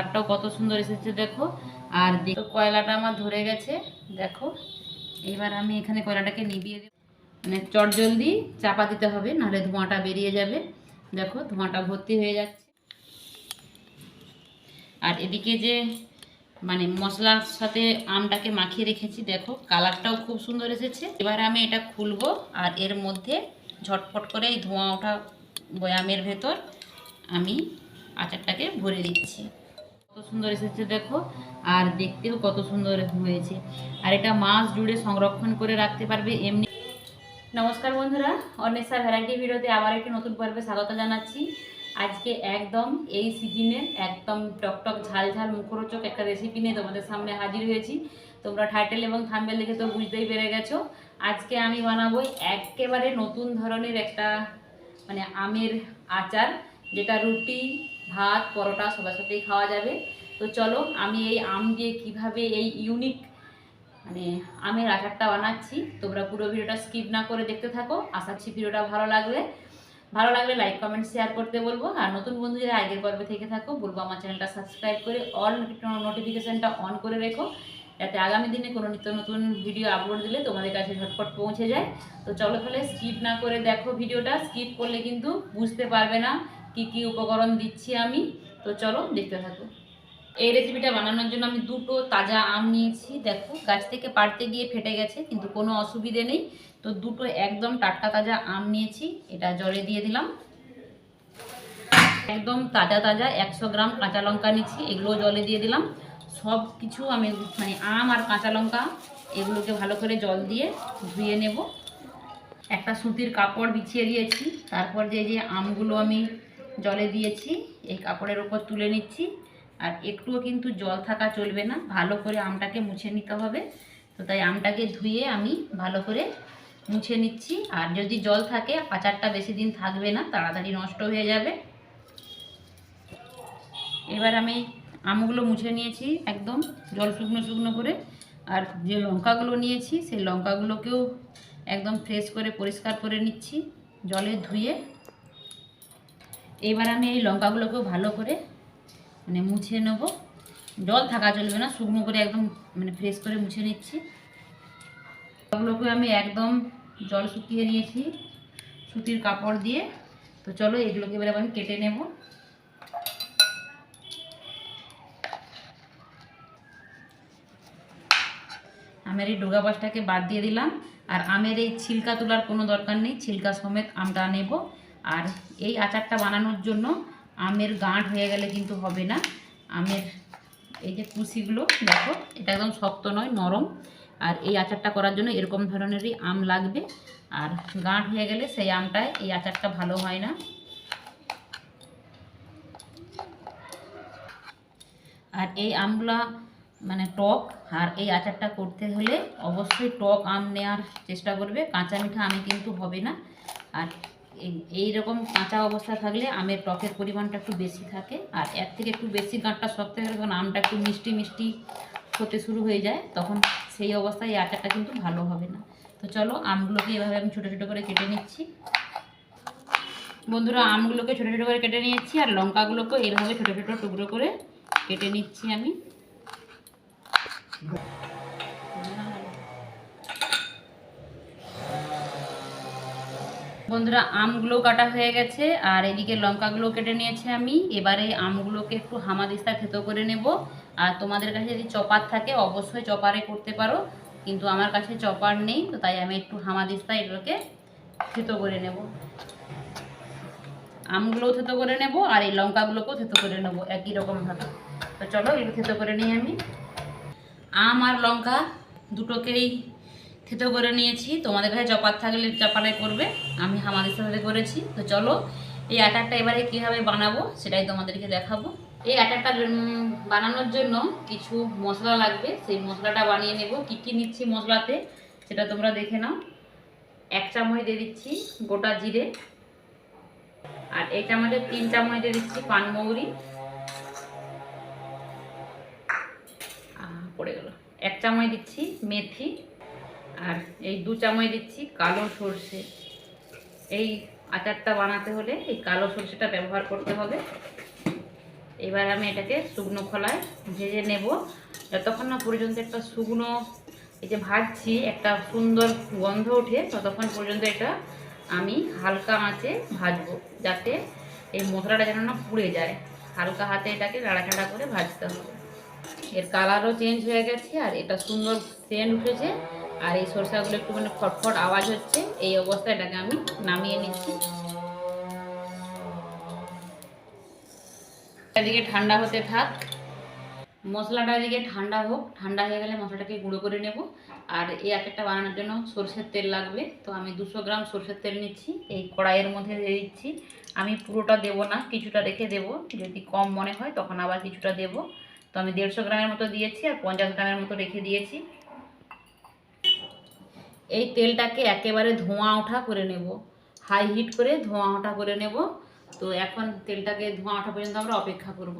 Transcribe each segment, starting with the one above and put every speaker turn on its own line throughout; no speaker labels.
কালারটাও কত সুন্দর এসেছে, দেখো। আর দেখো কয়লাটা আমার ধরে গেছে, দেখো। এবার আমি এখানে কয়লাটাকে নিভিয়ে দেব। মানে চট জলদি চাপা দিতে হবে, নাহলে ধোঁয়াটা বেরিয়ে যাবে। দেখো, ধোঁয়াটা ভর্তি হয়ে যাচ্ছে। আর এদিকে যে মানে মশলার সাথে আমটাকে মাখিয়ে রেখেছি, দেখো, কালারটাও খুব সুন্দর এসেছে। এবার আমি এটা খুলবো, আর এর মধ্যে ঝটপট করে এই ধোঁয়া ওঠা বয়ামের ভেতর আমি আচারটাকে ভরে দিচ্ছি। কত সুন্দর এসেছে দেখো, আর দেখতেও কত সুন্দর হয়েছে। আর এটা মাস জুড়ে সংরক্ষণ করে রাখতে পারবে এমনি। নমস্কার বন্ধুরা, অন্বেষা ভ্যারাইটি ভিডিওতে আবার একটি নতুন পর্বে স্বাগত জানাচ্ছি। আজকে একদম এই সিজনের একদম টকটক ঝাল ঝাল মুখরোচক একটা রেসিপি নিয়ে তোমাদের সামনে হাজির হয়েছি। তোমরা টাইটেল এবং থাম্বেল দেখে তো বুঝতেই পেরে গেছো। আজকে আমি বানাবো একেবারে নতুন ধরনের একটা মানে আমের আচার, যেটা রুটি ভাত, পরোটা সবার সাথেই খাওয়া যাবে। তো চলো, আমি এই আম দিয়ে কীভাবে এই ইউনিক মানে আমের আচারটা বানাচ্ছি, তোমরা পুরো ভিডিওটা স্কিপ না করে দেখতে থাকো। আশা করছি ভিডিওটা ভালো লাগবে ভালো লাগলে লাইক কমেন্ট শেয়ার করতে বলব। আর নতুন বন্ধু যারা আগের পর্বে থেকে থাকো, বলব আমার চ্যানেলটা সাবস্ক্রাইব করে অল নোটিফিকেশানটা অন করে রেখো। যাতে আগামী দিনে কোনো নিত্য নতুন ভিডিও আপলোড দিলে তোমাদের কাছে ঝটপট পৌঁছে যায়। তো চলো তাহলে স্কিপ না করে দেখো ভিডিওটা। স্কিপ করলে কিন্তু বুঝতে পারবে না কি কি উপকরণ দিচ্ছি আমি? তো চলো দেখতে থাকো। এই রেসিপিটা বানানোর জন্য আমি দুটো তাজা আম নিয়েছি। দেখো, গাছ থেকে পাড়তে গিয়ে ফেটে গেছে, কিন্তু কোনো অসুবিধে নেই। তো দুটো একদম টাটকা তাজা আম নিয়েছি, এটা জলে দিয়ে দিলাম। একদম তাজা তাজা একশো গ্রাম কাঁচা লঙ্কা নিচ্ছি এগুলো জলে দিয়ে দিলাম। সব কিছু আমি মানে আম আর কাঁচা লঙ্কা, এগুলোকে ভালো করে জল দিয়ে ধুয়ে নেব। একটা সুতির কাপড় বিছিয়ে দিয়েছি, তারপর যে যে আমগুলো আমি জলে দিয়েছি, এই কাপড়ের ওপর তুলে নিচ্ছি। আর একটুও কিন্তু জল থাকা চলবে না, ভালো করে আমটাকে মুছে নিতে হবে। তো তাই আমটাকে ধুয়ে আমি ভালো করে মুছে নিচ্ছি। আর যদি জল থাকে, আচারটা বেশি দিন থাকবে না, তাড়াতাড়ি নষ্ট হয়ে যাবে। এবার আমি আমগুলো মুছে নিয়েছি একদম, জল শুকনো শুকনো করে। আর যে লঙ্কাগুলো নিয়েছি, সেই লঙ্কাগুলোকেও একদম ফ্রেশ করে পরিষ্কার করে নিচ্ছি, জলে ধুয়ে। এবার আমি এই লঙ্কাগুলোকেও ভালো করে মানে মুছে নেব। জল থাকা চলবে না, শুকনো করে একদম মানে ফ্রেশ করে মুছে নিচ্ছি। লঙ্কাগুলোকে আমি একদম জল শুকিয়ে নিয়েছি, সুতির কাপড় দিয়ে। তো চলো এগুলোকে এবার আমি কেটে নেব। আমের এই ডোগা বাসটাকে বাদ দিয়ে দিলাম। আর আমের এই ছিলকা তোলার কোনো দরকার নেই, ছিলকা সমেত আমটা নেব। আর এই আচারটা বানানোর জন্য আমের গাঁট হয়ে গেলে কিন্তু হবে না। আমের এই যে কুশিগুলো, দেখো, এটা একদম শক্ত নয়, নরম। আর এই আচারটা করার জন্য এরকম ধরনেরই আম লাগবে। আর গাঁট হয়ে গেলে সেই আমটায় এই আচারটা ভালো হয় না। আর এই আমগুলা মানে টক, আর এই আচারটা করতে হলে অবশ্যই টক আম নেওয়ার চেষ্টা করবে। কাঁচা মিঠা আমি কিন্তু হবে না। আর এই- রকম কাঁচা অবস্থা থাকলে আমের টকের পরিমাণটা একটু বেশি থাকে। আর এর থেকে একটু বেশি গাঁটটা শক্ত হয়ে তখন আমটা একটু মিষ্টি মিষ্টি হতে শুরু হয়ে যায়, তখন সেই অবস্থায় এই আচারটা কিন্তু ভালো হবে না। তো চলো আমগুলোকে এভাবে আমি ছোটো ছোটো করে কেটে নিচ্ছি। বন্ধুরা, আমগুলোকে ছোটো ছোটো করে কেটে নিয়েছি আর লঙ্কাগুলোকেও এইভাবে ছোটো ছোটো টুকরো করে কেটে নিচ্ছি আমি। বন্ধুরা, আমগুলো কাটা হয়ে গেছে, আর এদিকে লঙ্কাগুলো কেটে নিয়েছি আমি। এবারে আমগুলোকে একটু হামাদিস্তা থেতো করে নেব। আর তোমাদের কাছে যদি চপার থাকে, অবশ্যই চপারে করতে পারো। কিন্তু আমার কাছে চপার নেই, তো তাই আমি একটু হামাদিস্তা এগুলোকে থেতো করে নেব। আমগুলোও থেতো করে নেব, আর এই লঙ্কাগুলোকেও থেতো করে নেব, একই রকমভাবে। তো চলো, এগুলো থেতো করে নিই আমি। আম আর লঙ্কা দুটোকেই থেতো করে নিয়েছি। তোমাদের কাছে চপার থাকলে চপারে করবে। আমি আমাদের সাথে করেছি। তো চলো, এই আটারটা এবারে কীভাবে বানাবো সেটাই তোমাদেরকে দেখাবো। এই আটারটা বানানোর জন্য কিছু মশলা লাগবে। সেই মশলাটা বানিয়ে নেব। কী কী নিচ্ছি মশলাতে সেটা তোমরা দেখে নাও। এক চামচ দিয়ে দিচ্ছি গোটা জিরে। আর এই চামচে তিন চামচ দিয়ে দিচ্ছি পানমৌরি পড়ে গেল। এক চামচ দিচ্ছি মেথি। আর এই দু চামচ দিচ্ছি কালো সর্ষে। এই আচারটা বানাতে হলে এই কালো সর্ষেটা ব্যবহার করতে হবে। এবার আমি এটাকে শুকনো খোলায় ভেজে নেব। যতক্ষণ না পর্যন্ত একটা শুকনো এই যে ভাজছি, একটা সুন্দর গন্ধ ওঠে, ততক্ষণ পর্যন্ত এটা আমি হালকা আঁচে ভাজবো, যাতে এই মশলাটা যেন না পুড়ে যায়। হালকা হাতে এটাকে নাড়াচাড়া করে ভাজতে হবে। এর কালারও চেঞ্জ হয়ে গেছে আর এটা সুন্দর সেন্ট উঠেছে। আর এই সরষাগুলো একটু মানে ফটফট আওয়াজ হচ্ছে, এই অবস্থায় এটাকে আমি নামিয়ে নিচ্ছি। এদিকে ঠান্ডা হতে থাক। মশলাটা এদিকে ঠান্ডা হোক, ঠান্ডা হয়ে গেলে মশলাটাকে গুঁড়ো করে নেব। আর এই এক একটা বানানোর জন্য সরষের তেল লাগবে। তো আমি দুশো গ্রাম সরষের তেল নিচ্ছি, এই কড়াইয়ের মধ্যে দিয়ে দিচ্ছি। আমি পুরোটা দেব না, কিছুটা রেখে দেব। যদি কম মনে হয় তখন আবার কিছুটা দেব। তো আমি দেড়শো গ্রামের মতো দিয়েছি আর পঞ্চাশ গ্রামের মতো রেখে দিয়েছি। এই তেলটাকে একেবারে ধোঁয়া ওঠা করে নেব। হাই হিট করে ধোঁয়া ওঠা করে নেব। তো এখন তেলটাকে ধোঁয়া ওঠা পর্যন্ত আমরা অপেক্ষা করব।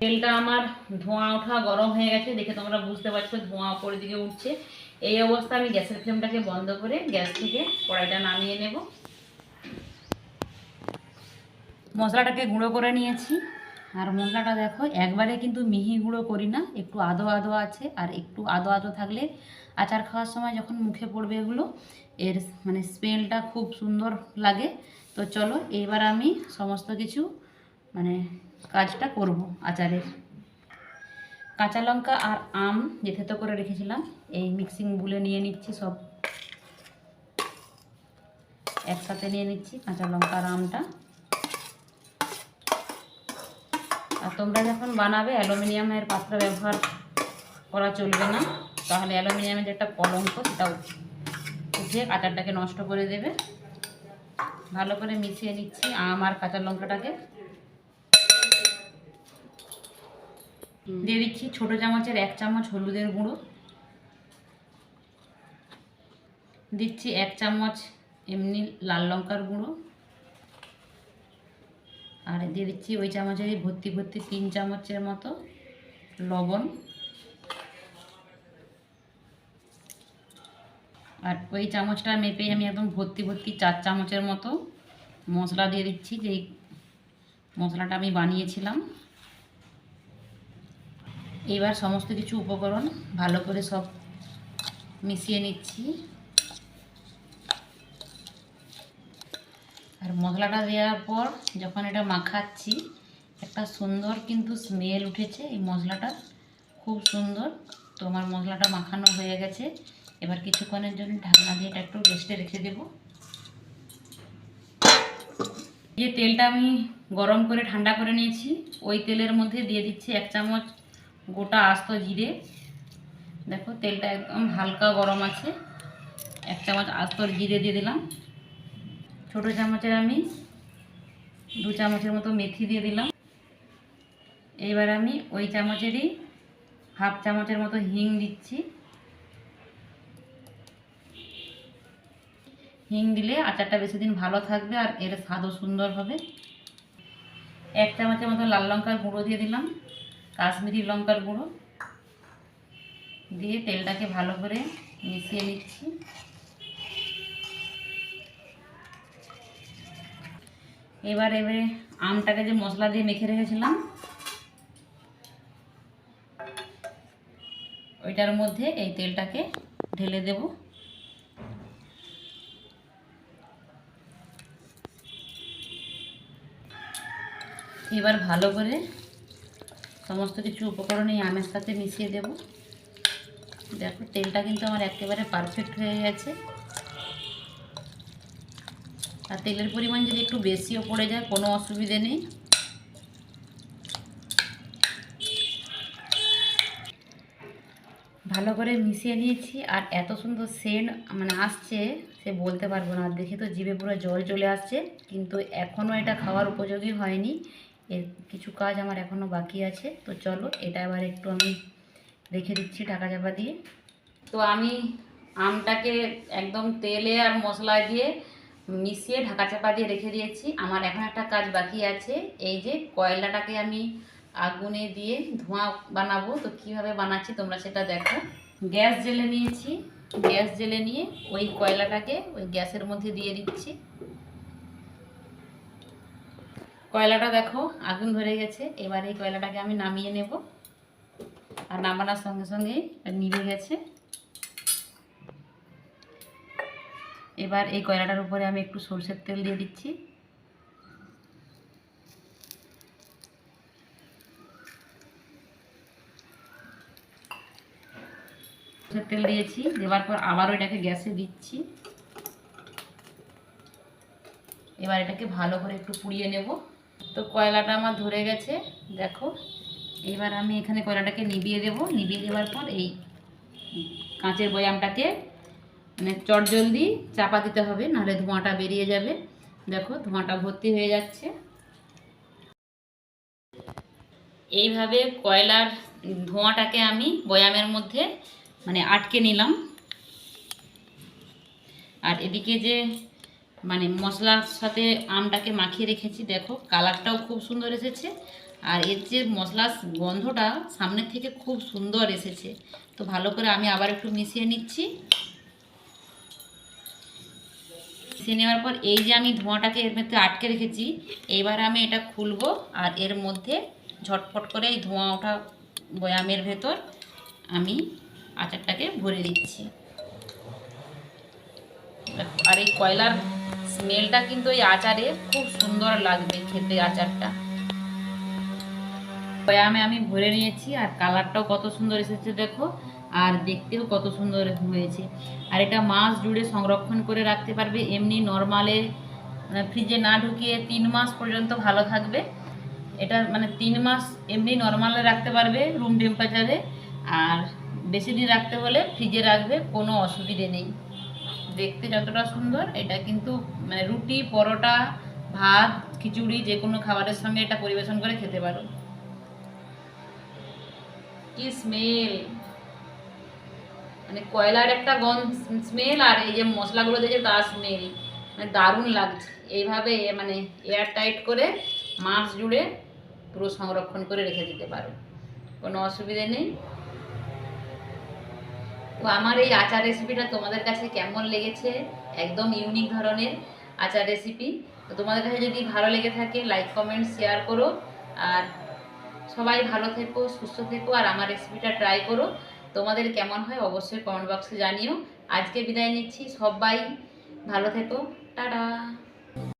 তেলটা আমার ধোঁয়া ওঠা গরম হয়ে গেছে, দেখে তোমরা বুঝতে পারছ ধোঁয়া উপরের দিকে উঠছে। এই অবস্থা আমি গ্যাসের ফ্লেমটাকে বন্ধ করে গ্যাস থেকে কড়াইটা নামিয়ে নেব। মশলাটাকে গুঁড়ো করে নিয়েছি। আর মশলাটা দেখো, একবারে কিন্তু মিহি গুঁড়ো করি না, একটু আদো আদো আছে, আর একটু আদো আদো থাকলে আচার খাওয়ার সময় যখন মুখে পড়বে এগুলো, এর মানে স্মেলটা খুব সুন্দর লাগে। তো চলো এইবার আমি সমস্ত কিছু মানে কাজটা করব আচারের। কাঁচা লঙ্কা আর আম যে থেতো করে রেখেছিলাম, এই মিক্সিং বুলে নিয়ে নিচ্ছি সব। একসাথে নিয়ে নিচ্ছি কাঁচা লঙ্কা আর আমটা। আর তোমরা যখন বানাবে অ্যালুমিনিয়ামের পাত্র ব্যবহার করা চলবে না। তাহলে অ্যালুমিনিয়ামের যে একটা কলঙ্ক সেটা উঠে আচারটাকে নষ্ট করে দেবে। ভালো করে মিশিয়ে নিচ্ছি আম আর কাঁচা লঙ্কাটাকে। দিয়ে দিচ্ছি ছোটো চামচের এক চামচ হলুদের গুঁড়ো। দিচ্ছি এক চামচ এমনি লাল লঙ্কার গুঁড়ো। আর দিয়ে দিচ্ছি ওই চামচেরই ভর্তি ভর্তি তিন চামচের মতো লবণ। আর ওই চামচটা মেপে আমি একদম ভর্তি ভর্তি চার চামচের মতো মশলা দিয়ে দিচ্ছি, যেই মশলাটা আমি বানিয়েছিলাম। এবার সমস্ত কিছু উপকরণ ভালো করে সব মিশিয়ে নিচ্ছি। আর মশলাটা দেওয়ার পর যখন এটা মাখাচ্ছি, একটা সুন্দর কিন্তু স্মেল উঠেছে এই মশলাটা খুব সুন্দর। তো আমার মশলাটা মাখানো হয়ে গেছে। এবার কিছুক্ষণের জন্য ঢাকনা দিয়ে এটা একটু রেস্টে রেখে দেব। যে তেলটা আমি গরম করে ঠান্ডা করে নিয়েছি, ওই তেলের মধ্যে দিয়ে দিচ্ছি এক চামচ গোটা আস্ত জিরে। দেখো তেলটা একদম হালকা গরম আছে। এক চামচ আস্ত জিরে দিয়ে দিলাম। ছোটো চামচের আমি দু চামচের মতো মেথি দিয়ে দিলাম। এইবার আমি ওই চামচেরই হাফ চামচের মতো হিং দিচ্ছি। হিং দিলে আচারটা বেশি দিন ভালো থাকবে আর এর স্বাদও সুন্দর হবে। এক চামচের মতো লাল লঙ্কার গুঁড়ো দিয়ে দিলাম, কাশ্মীরি লঙ্কার গুঁড়ো। দিয়ে তেলটাকে ভালো করে মিশিয়ে নিচ্ছি। এবার এবারে আমটাকে যে মশলা দিয়ে মেখে রেখেছিলাম, ওইটার মধ্যে এই তেলটাকে ঢেলে দেব। এবার ভালো করে সমস্ত কিছু উপকরণ এই আমের সাথে মিশিয়ে দেব। দেখো, তেলটা কিন্তু আমার একেবারে পারফেক্ট হয়ে গেছে। আর তেলের পরিমাণ যদি একটু বেশিও পড়ে যায়, কোনো অসুবিধে নেই। ভালো করে মিশিয়ে নিয়েছি, আর এত সুন্দর সেন্ট মানে আসছে, সে বলতে পারব না। দেখে তো জিভে পুরো জল চলে আসছে, কিন্তু এখনও এটা খাওয়ার উপযোগী হয়নি। এর কিছু কাজ আমার এখনও বাকি আছে, তো চলো এটা এবার একটু আমি রেখে দিচ্ছি ঢাকা চাপা দিয়ে। তো আমি আমটাকে একদম তেলে আর মশলা দিয়ে মিশিয়ে ঢাকা চাপা দিয়ে রেখে দিয়েছি। আমার এখন একটা কাজ বাকি আছে। এই যে কয়লাটাকে আমি আগুনে দিয়ে ধোঁয়া বানাবো, তো কীভাবে বানাচ্ছি তোমরা সেটা দেখো। গ্যাস জেলে নিয়েছি। গ্যাস জেলে নিয়ে ওই কয়লাটাকে ওই গ্যাসের মধ্যে দিয়ে দিচ্ছি। কয়লাটা দেখো, আগুন ধরে গেছে। এবার এই কয়লাটাকে আমি নামিয়ে নেব। আর নামানোর সঙ্গে সঙ্গে নিভে গেছে। এবার এই কয়লাটার উপরে আমি একটু সরষের তেল দিয়ে দিচ্ছি। সরষের তেল দিয়েছি, দেওয়ার পর আবারও এটাকে গ্যাসে দিচ্ছি। এবার এটাকে ভালো করে একটু পুড়িয়ে নেব। তো কয়লাটা আমার ধরে গেছে, দেখো। এবার আমি এখানে কয়লাটাকে নিভিয়ে দেব। নিভিয়ে দেওয়ার পর এই কাঁচের বয়ামটাকে মানে চটজলদি চাপা দিতে হবে, নাহলে ধোঁয়াটা বেরিয়ে যাবে। দেখো, ধোঁয়াটা ভর্তি হয়ে যাচ্ছে। এইভাবে কয়লার ধোঁয়াটাকে আমি বয়ামের মধ্যে মানে আটকে নিলাম। আর এদিকে যে মানে মশলার সাথে আমটাকে মাখিয়ে রেখেছি, দেখো, কালারটাও খুব সুন্দর এসেছে। আর এর যে মশলার গন্ধটা সামনের থেকে খুব সুন্দর এসেছে। তো ভালো করে আমি আবার একটু মিশিয়ে নিচ্ছি। মিশিয়ে নেওয়ার পর এই যে আমি ধোঁয়াটাকে এর মধ্যে আটকে রেখেছি এইবার আমি এটা খুলবো আর এর মধ্যে ঝটপট করে এই ধোঁয়া ওঠা বয়ামের ভেতর আমি আচারটাকে ভরে দিচ্ছি। আর এই কয়লার স্মেলটা কিন্তু এই আচারে খুব সুন্দর লাগবে খেতে আচারটা। বয়ামে আমি ভরে নিয়েছি আর কালারটাও কত সুন্দর এসেছে দেখো। আর দেখতেও কত সুন্দর হয়েছে। আর এটা মাস জুড়ে সংরক্ষণ করে রাখতে পারবে, এমনি নর্মালে ফ্রিজে না ঢুকিয়ে তিন মাস পর্যন্ত ভালো থাকবে। এটা মানে তিন মাস এমনি নর্মালে রাখতে পারবে রুম টেম্পারেচারে আর বেশি দিন রাখতে হলে ফ্রিজে রাখবে, কোনো অসুবিধে নেই। দেখতে যতটা সুন্দর, এটা কিন্তু মানে রুটি, পরোটা, ভাত, খিচুড়ি, যে কোনো খাবারের সঙ্গে এটা পরিবেশন করে খেতে পারো। কি স্মেল মানে কয়লার একটা গন্ধ স্মেল আর এই যে মশলাগুলো দিয়েছে তার স্মেল মানে দারুণ লাগছে। এইভাবে মানে এয়ার টাইট করে মাস জুড়ে পুরো সংরক্ষণ করে রেখে দিতে পারো। কোনো অসুবিধে নেই। তো আমার এই আচার রেসিপিটা তোমাদের কাছে কেমন লেগেছে? একদম ইউনিক ধরনের আচার রেসিপি তো তোমাদের কাছে যদি ভালো লেগে থাকে লাইক কমেন্ট শেয়ার করো। আর সবাই ভালো থেকো, সুস্থ থেকো, আর আমার রেসিপিটা ট্রাই করো। তোমাদের কেমন হয় অবশ্যই কমেন্ট বক্সে জানিও। আজকে বিদায় নিচ্ছি সবাই ভালো থেকো। টাটা।